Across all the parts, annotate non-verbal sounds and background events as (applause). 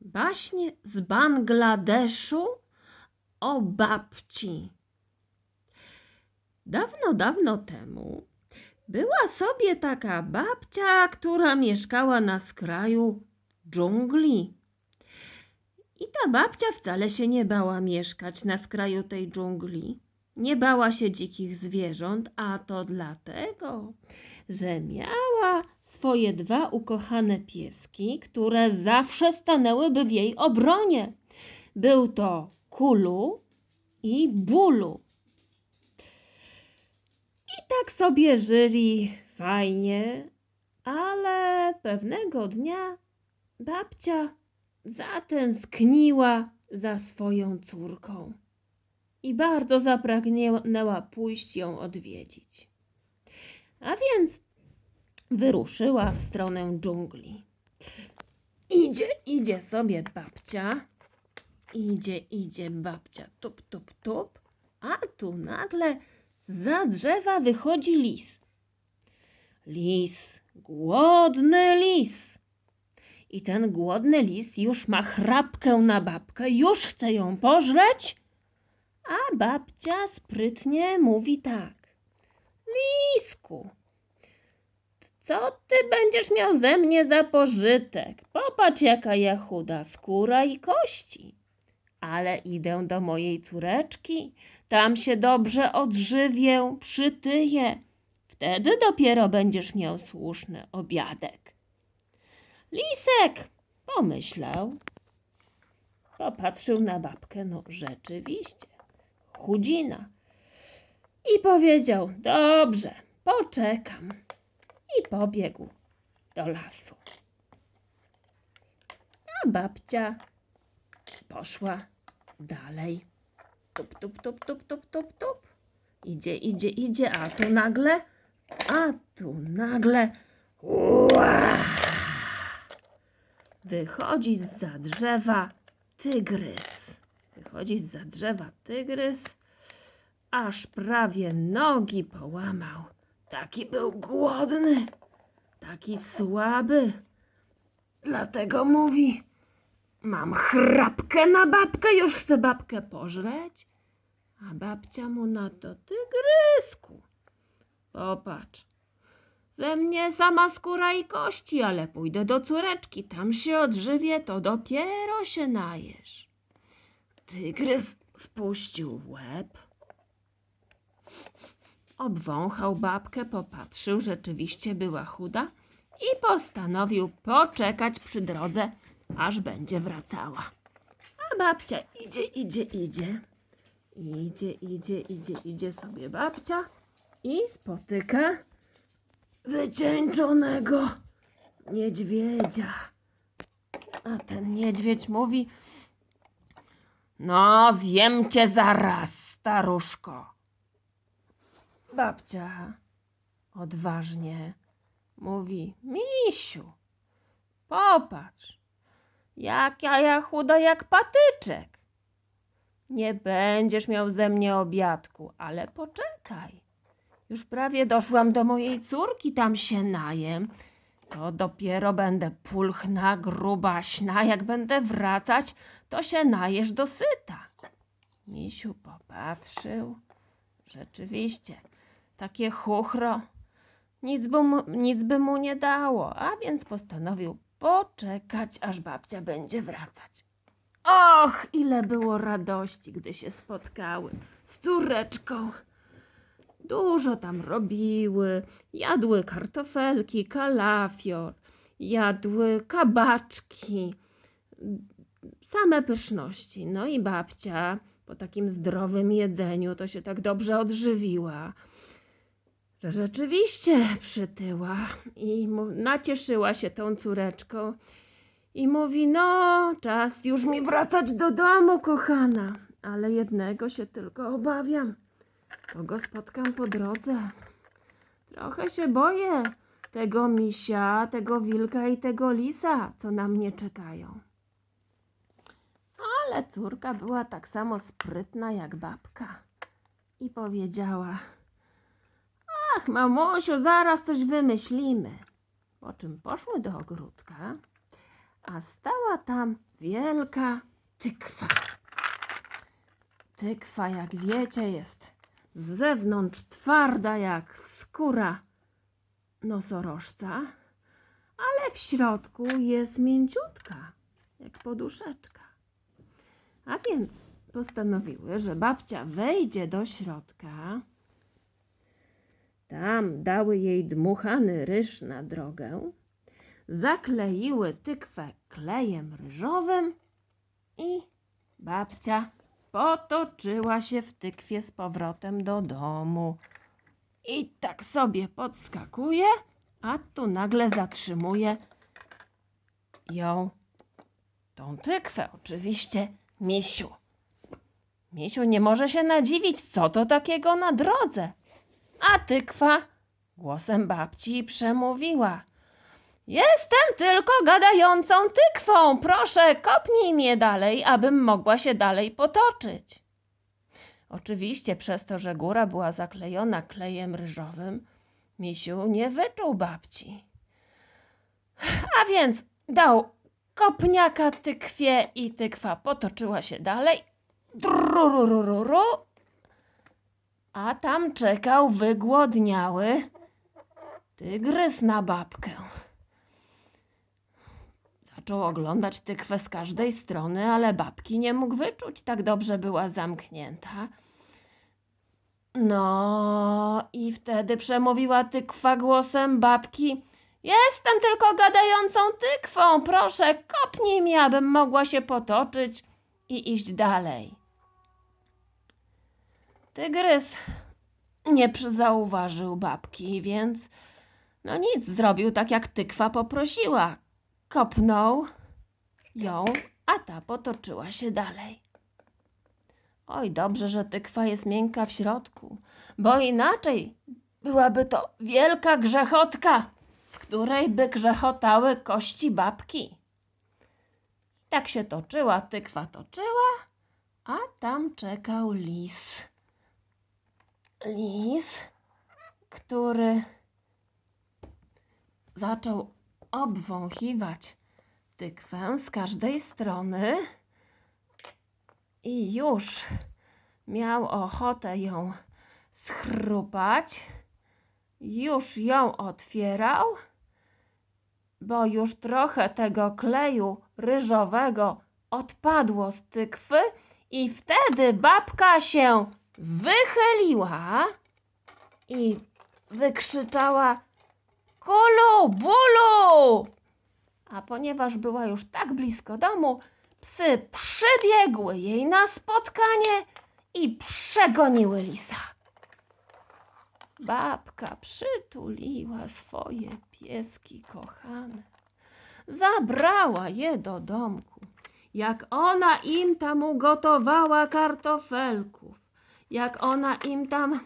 Baśnie z Bangladeszu o babci. Dawno, dawno temu była sobie taka babcia, która mieszkała na skraju dżungli. I ta babcia wcale się nie bała mieszkać na skraju tej dżungli. Nie bała się dzikich zwierząt, a to dlatego, że miała swoje dwa ukochane pieski, które zawsze stanęłyby w jej obronie. Był to Kulu i Bulu. I tak sobie żyli fajnie, ale pewnego dnia babcia zatęskniła za swoją córką i bardzo zapragnęła pójść ją odwiedzić. A więc wyruszyła w stronę dżungli. Idzie, idzie sobie babcia. Idzie, idzie babcia, tup, tup, tup. A tu nagle za drzewa wychodzi lis. Lis, głodny lis. I ten głodny lis już ma chrapkę na babkę, już chce ją pożreć. A babcia sprytnie mówi tak. Lisku, co ty będziesz miał ze mnie za pożytek? Popatrz, jaka ja chuda skóra i kości. Ale idę do mojej córeczki, tam się dobrze odżywię, przytyję. Wtedy dopiero będziesz miał słuszny obiadek. Lisek pomyślał, popatrzył na babkę, no rzeczywiście, chudzina. I powiedział, dobrze, poczekam i pobiegł do lasu. A babcia poszła dalej. Tup, tup, tup, tup, tup, tup, tup. Idzie, idzie, idzie, a tu nagle, a tu nagle, ua! Wychodzi z drzewa tygrys. Wychodzi z drzewa tygrys, aż prawie nogi połamał. Taki był głodny, taki słaby. Dlatego mówi: Mam chrapkę na babkę, już chcę babkę pożreć. A babcia mu na to: Tygrysku, popatrz. Ze mnie sama skóra i kości, ale pójdę do córeczki, tam się odżywię, to dopiero się najesz. Tygrys spuścił łeb, obwąchał babkę, popatrzył, rzeczywiście była chuda i postanowił poczekać przy drodze, aż będzie wracała. A babcia idzie, idzie, idzie. Idzie, idzie, idzie, idzie sobie babcia i spotyka wycieńczonego niedźwiedzia. A ten niedźwiedź mówi: No, zjem cię zaraz, staruszko. Babcia odważnie mówi: Misiu, popatrz, jaka ja chuda jak patyczek. Nie będziesz miał ze mnie obiadku, ale poczekaj. Już prawie doszłam do mojej córki, tam się najem. To dopiero będę pulchna, grubaśna. Jak będę wracać, to się najesz dosyta. Misiu popatrzył. Rzeczywiście, takie chuchro. Nic by, mu, nic by mu nie dało, a więc postanowił poczekać, aż babcia będzie wracać. Och, ile było radości, gdy się spotkały z córeczką. Dużo tam robiły, jadły kartofelki, kalafior, jadły kabaczki, same pyszności. No i babcia po takim zdrowym jedzeniu to się tak dobrze odżywiła, że rzeczywiście przytyła i nacieszyła się tą córeczką i mówi: No, czas już mi wracać do domu, kochana, ale jednego się tylko obawiam. Kogo spotkam po drodze? Trochę się boję tego misia, tego wilka i tego lisa, co na mnie czekają. Ale córka była tak samo sprytna jak babka i powiedziała: Ach, mamusiu, zaraz coś wymyślimy. Po czym poszły do ogródka, a stała tam wielka tykwa. Tykwa, jak wiecie, jest z zewnątrz twarda jak skóra nosorożca, ale w środku jest mięciutka, jak poduszeczka. A więc postanowiły, że babcia wejdzie do środka. Tam dały jej dmuchany ryż na drogę, zakleiły tykwę klejem ryżowym i babcia potoczyła się w tykwie z powrotem do domu. I tak sobie podskakuje, a tu nagle zatrzymuje ją tą tykwę, oczywiście misiu. Misiu nie może się nadziwić, co to takiego na drodze. A tykwa głosem babci przemówiła. Jestem tylko gadającą tykwą. Proszę, kopnij mnie dalej, abym mogła się dalej potoczyć. Oczywiście przez to, że góra była zaklejona klejem ryżowym, misiu nie wyczuł babci. A więc dał kopniaka tykwie i tykwa potoczyła się dalej. Drururururu. A tam czekał wygłodniały tygrys na babkę. Zaczął oglądać tykwę z każdej strony, ale babki nie mógł wyczuć, tak dobrze była zamknięta. No i wtedy przemówiła tykwa głosem babki. Jestem tylko gadającą tykwą, proszę, kopnij mi, abym mogła się potoczyć i iść dalej. Tygrys nie zauważył babki, więc no nic, zrobił tak jak tykwa poprosiła. Kopnął ją, a ta potoczyła się dalej. Oj, dobrze, że tykwa jest miękka w środku, bo inaczej byłaby to wielka grzechotka, w której by grzechotały kości babki. Tak się toczyła, tykwa toczyła, a tam czekał lis. Lis, który zaczął obwąchiwać tykwę z każdej strony i już miał ochotę ją schrupać. Już ją otwierał, bo już trochę tego kleju ryżowego odpadło z tykwy i wtedy babka się wychyliła i wykrzyczała Kulu, bulu! A ponieważ była już tak blisko domu, psy przybiegły jej na spotkanie i przegoniły lisa. Babka przytuliła swoje pieski kochane. Zabrała je do domku. Jak ona im tam ugotowała kartofelków, jak ona im tam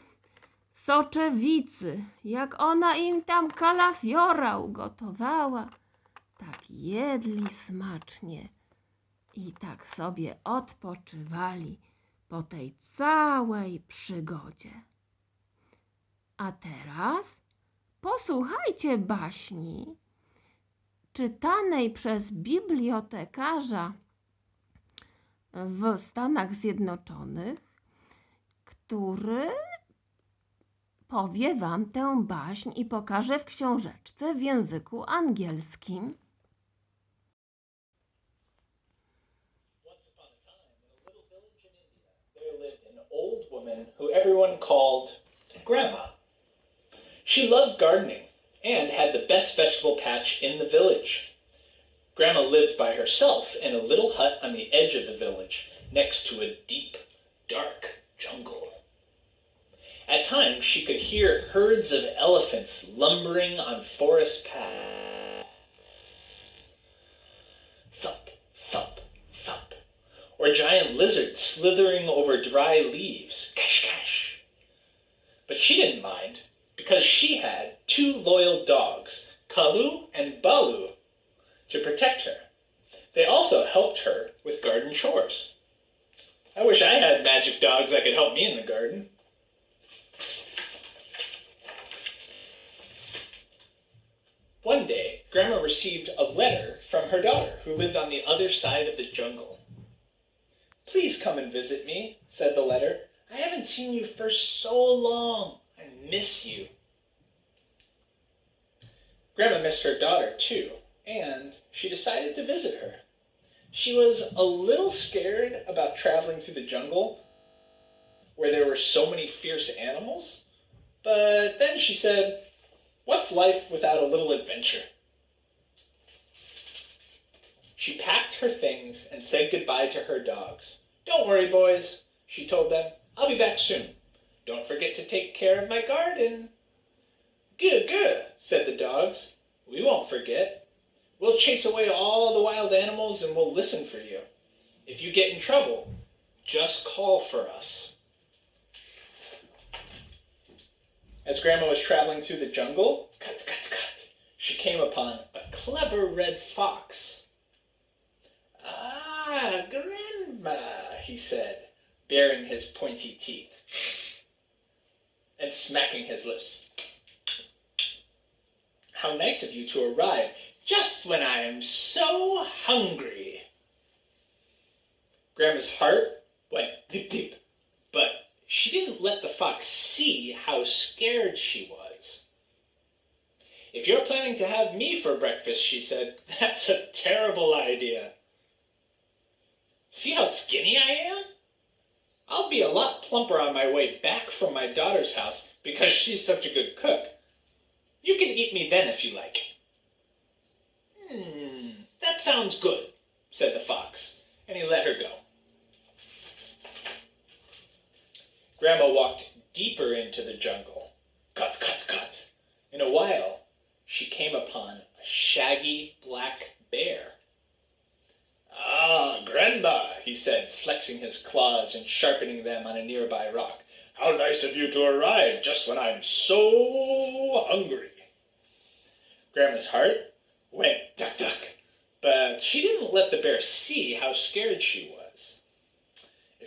soczewicy, jak ona im tam kalafiora ugotowała, tak jedli smacznie i tak sobie odpoczywali po tej całej przygodzie. A teraz posłuchajcie baśni czytanej przez bibliotekarza w Stanach Zjednoczonych, który powie wam tę baśń i pokaże w książeczce w języku angielskim. Who everyone called Grandma. She loved gardening and had the best vegetable patch in the village. Grandma lived by herself in a little hut on the edge of the village, next to a deep, dark jungle. At times, she could hear herds of elephants lumbering on forest paths. Thump, thump, thump or giant lizards slithering over dry leaves. Cash, cash. But she didn't mind because she had two loyal dogs, Kalu and Balu, to protect her. They also helped her with garden chores. I wish I had magic dogs that could help me in the garden. One day, Grandma received a letter from her daughter, who lived on the other side of the jungle. Please come and visit me, said the letter. I haven't seen you for so long. I miss you. Grandma missed her daughter too, and she decided to visit her. She was a little scared about traveling through the jungle where there were so many fierce animals, but then she said, What's life without a little adventure? She packed her things and said goodbye to her dogs. Don't worry, boys, she told them. I'll be back soon. Don't forget to take care of my garden. Good, good, said the dogs. We won't forget. We'll chase away all the wild animals and we'll listen for you. If you get in trouble, just call for us. As Grandma was traveling through the jungle, cut, cut, cut, she came upon a clever red fox. Ah, Grandma, he said, baring his pointy teeth and smacking his lips. How nice of you to arrive just when I am so hungry. Grandma's heart went deep, deep, but she didn't let the fox see how scared she was. If you're planning to have me for breakfast, she said, (laughs) that's a terrible idea. See how skinny I am? I'll be a lot plumper on my way back from my daughter's house because she's such a good cook. You can eat me then if you like. Hmm, that sounds good, said the fox, and he let her go. Grandma walked deeper into the jungle. Cut, cut, cut. In a while, she came upon a shaggy black bear. Ah, Grandma, he said, flexing his claws and sharpening them on a nearby rock. How nice of you to arrive just when I'm so hungry. Grandma's heart went duck duck, but she didn't let the bear see how scared she was.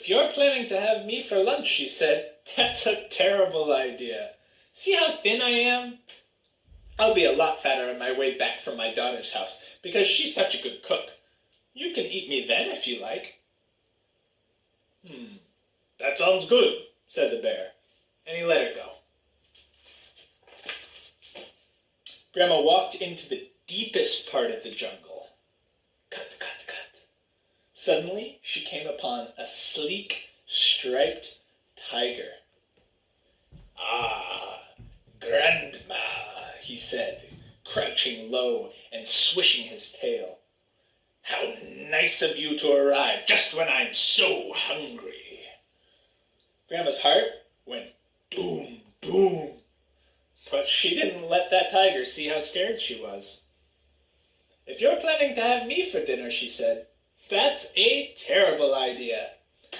If you're planning to have me for lunch, she said, that's a terrible idea. See how thin I am? I'll be a lot fatter on my way back from my daughter's house because she's such a good cook. You can eat me then if you like. Hmm, that sounds good, said the bear, and he let her go. Grandma walked into the deepest part of the jungle. Cut, cut, cut. Suddenly, she came upon a sleek, striped tiger. Ah, Grandma, he said, crouching low and swishing his tail. How nice of you to arrive just when I'm so hungry. Grandma's heart went boom, boom. But she didn't let that tiger see how scared she was. If you're planning to have me for dinner, she said, that's a terrible idea.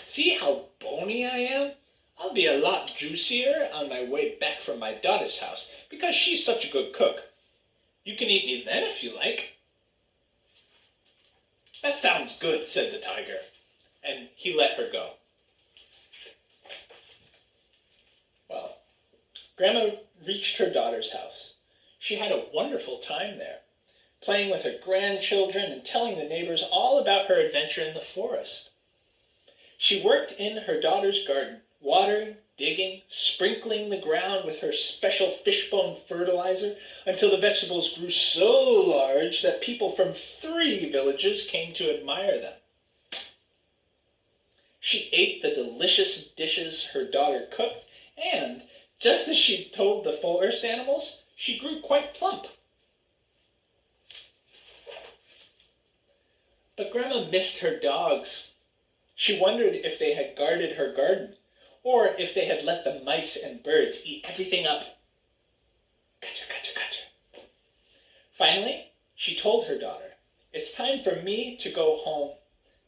See how bony I am? I'll be a lot juicier on my way back from my daughter's house because she's such a good cook. You can eat me then if you like. That sounds good, said the tiger, and he let her go. Well, Grandma reached her daughter's house. She had a wonderful time there playing with her grandchildren and telling the neighbors all about her adventure in the forest. She worked in her daughter's garden, watering, digging, sprinkling the ground with her special fishbone fertilizer until the vegetables grew so large that people from three villages came to admire them. She ate the delicious dishes her daughter cooked, and, just as she told the forest animals, she grew quite plump. But Grandma missed her dogs. She wondered if they had guarded her garden, or if they had let the mice and birds eat everything up. Gotcha, gotcha, gotcha. Finally, she told her daughter, It's time for me to go home.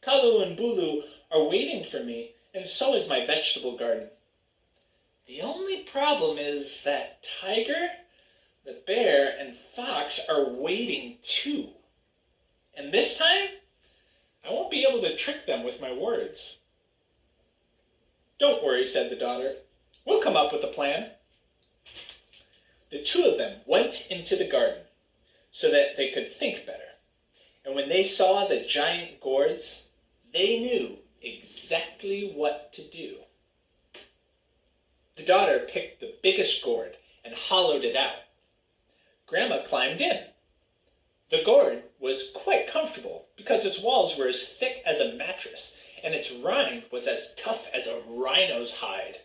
Kalu and Bulu are waiting for me, and so is my vegetable garden. The only problem is that Tiger, the bear, and Fox are waiting too. And this time, I won't be able to trick them with my words. Don't worry, said the daughter. We'll come up with a plan. The two of them went into the garden so that they could think better. And when they saw the giant gourds, they knew exactly what to do. The daughter picked the biggest gourd and hollowed it out. Grandma climbed in. The gourd was quite comfortable because its walls were as thick as a mattress and its rind was as tough as a rhino's hide.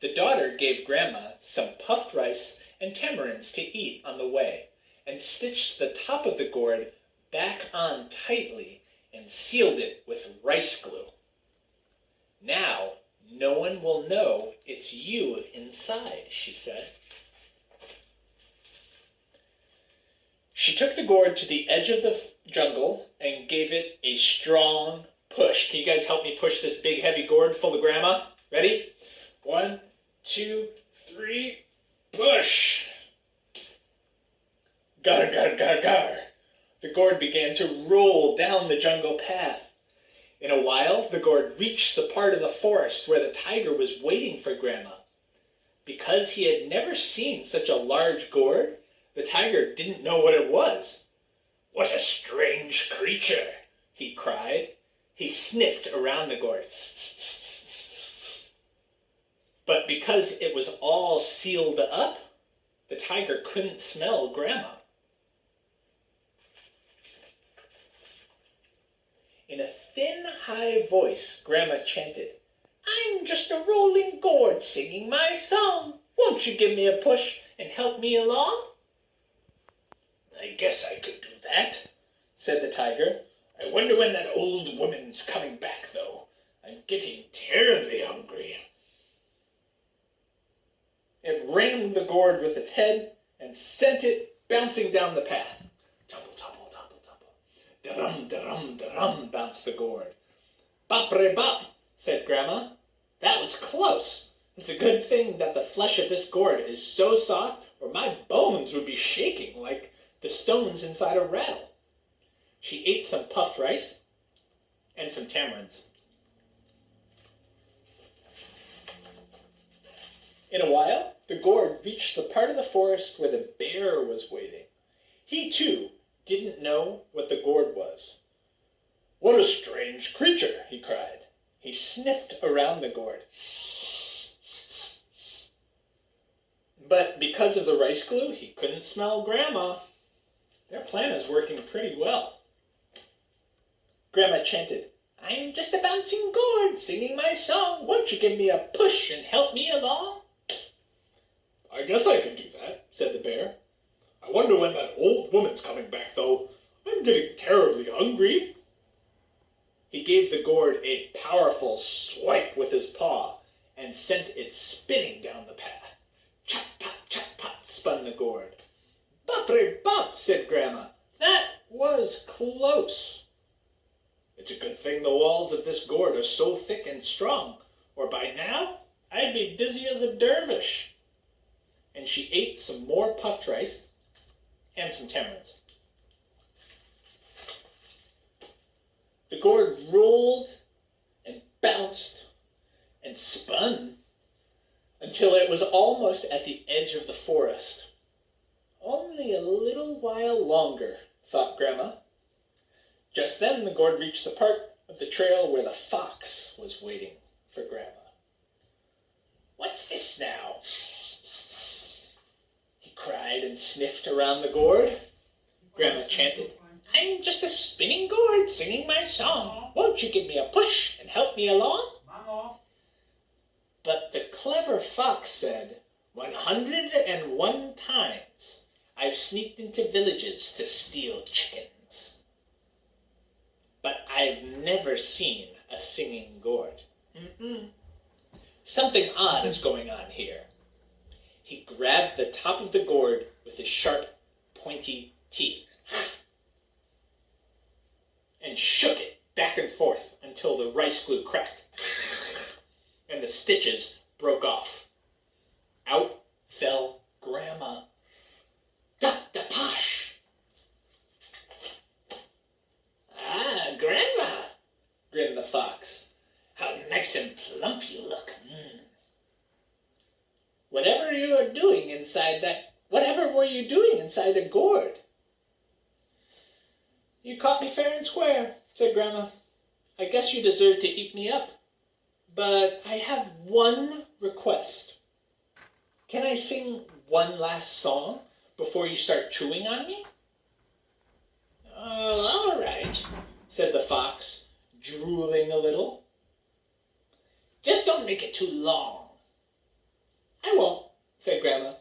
The daughter gave Grandma some puffed rice and tamarinds to eat on the way and stitched the top of the gourd back on tightly and sealed it with rice glue. Now no one will know it's you inside, she said. She took the gourd to the edge of the jungle and gave it a strong push. Can you guys help me push this big heavy gourd full of grandma? Ready? One, two, three, push! Gar, gar, gar, gar. The gourd began to roll down the jungle path. In a while, the gourd reached the part of the forest where the tiger was waiting for Grandma. Because he had never seen such a large gourd, the tiger didn't know what it was. What a strange creature, he cried. He sniffed around the gourd. But because it was all sealed up, the tiger couldn't smell Grandma. In a thin, high voice, Grandma chanted, I'm just a rolling gourd singing my song. Won't you give me a push and help me along? I guess I could do that, said the tiger. I wonder when that old woman's coming back, though. I'm getting terribly hungry. It rammed the gourd with its head and sent it bouncing down the path. Tumble, tumble, tumble, tumble. Da-rum, da-rum, da-rum, bounced the gourd. Bop-re bop, said Grandma. That was close. It's a good thing that the flesh of this gourd is so soft, or my bones would be shaking like the stones inside a rattle. She ate some puffed rice and some tamarinds. In a while, the gourd reached the part of the forest where the bear was waiting. He, too, didn't know what the gourd was. What a strange creature, he cried. He sniffed around the gourd. But because of the rice glue, he couldn't smell Grandma. Their plan is working pretty well. Grandma chanted, I'm just a bouncing gourd singing my song. Won't you give me a push and help me along? I guess I can do that, said the bear. I wonder when that old woman's coming back, though. I'm getting terribly hungry. He gave the gourd a powerful swipe with his paw and sent it spinning down the path. Chop, pop, chop, pop, spun the gourd. Boppery bop, said Grandma. That was close. It's a good thing the walls of this gourd are so thick and strong, or by now I'd be dizzy as a dervish. And she ate some more puffed rice and some tamarinds. The gourd rolled and bounced and spun until it was almost at the edge of the forest. Only a little while longer, thought Grandma. Just then the gourd reached the part of the trail where the fox was waiting for Grandma. What's this now? He cried and sniffed around the gourd. Grandma chanted, I'm just a spinning gourd singing my song. Won't you give me a push and help me along? But the clever fox said, One hundred and one times I've sneaked into villages to steal chickens. But I've never seen a singing gourd. Mm-mm. Something odd is going on here. He grabbed the top of the gourd with his sharp, pointy teeth and shook it back and forth until the rice glue cracked and the stitches broke off. Out fell Grandma. The posh! Ah, Grandma, grinned the fox. How nice and plump you look. Mm. Whatever you are doing inside that, whatever were you doing inside a gourd? You caught me fair and square, said Grandma. I guess you deserve to eat me up. But I have one request. Can I sing one last song before you start chewing on me? Oh, all right, said the fox, drooling a little. Just don't make it too long. I won't, said Grandma.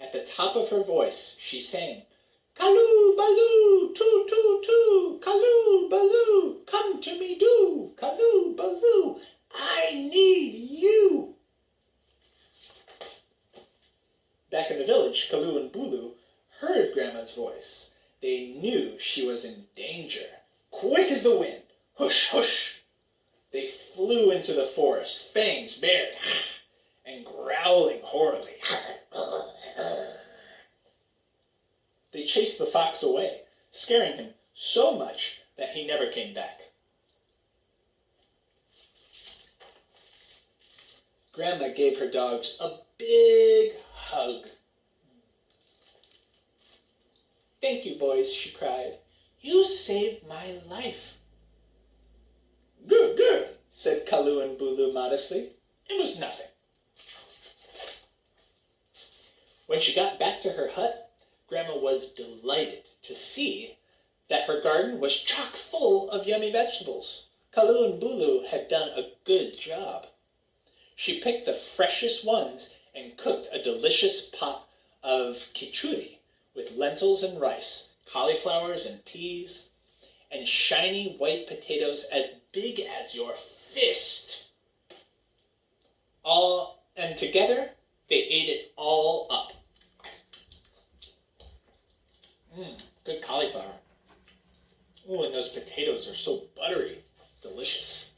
At the top of her voice, she sang, Calloo, baloo, too, too, too, calloo, baloo, come to me do, calloo, baloo, I need you. Back in the village, Kalu and Bulu heard Grandma's voice. They knew she was in danger. Quick as the wind, hush, hush, they flew into the forest, fangs bared (sighs) and growling horribly. (sighs) They chased the fox away, scaring him so much that he never came back. Grandma gave her dogs a big hug. Thank you, boys, she cried. You saved my life. Good, good, said Kalu and Bulu modestly. It was nothing. When she got back to her hut, Grandma was delighted to see that her garden was chock full of yummy vegetables. Kalu and Bulu had done a good job. She picked the freshest ones and cooked a delicious pot of kichuri with lentils and rice, cauliflowers and peas, and shiny white potatoes as big as your fist. All and together they ate it all up. Mmm, good cauliflower. Oh, and those potatoes are so buttery, delicious.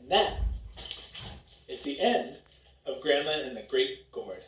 And that is the end of Grandma and the Great Gourd.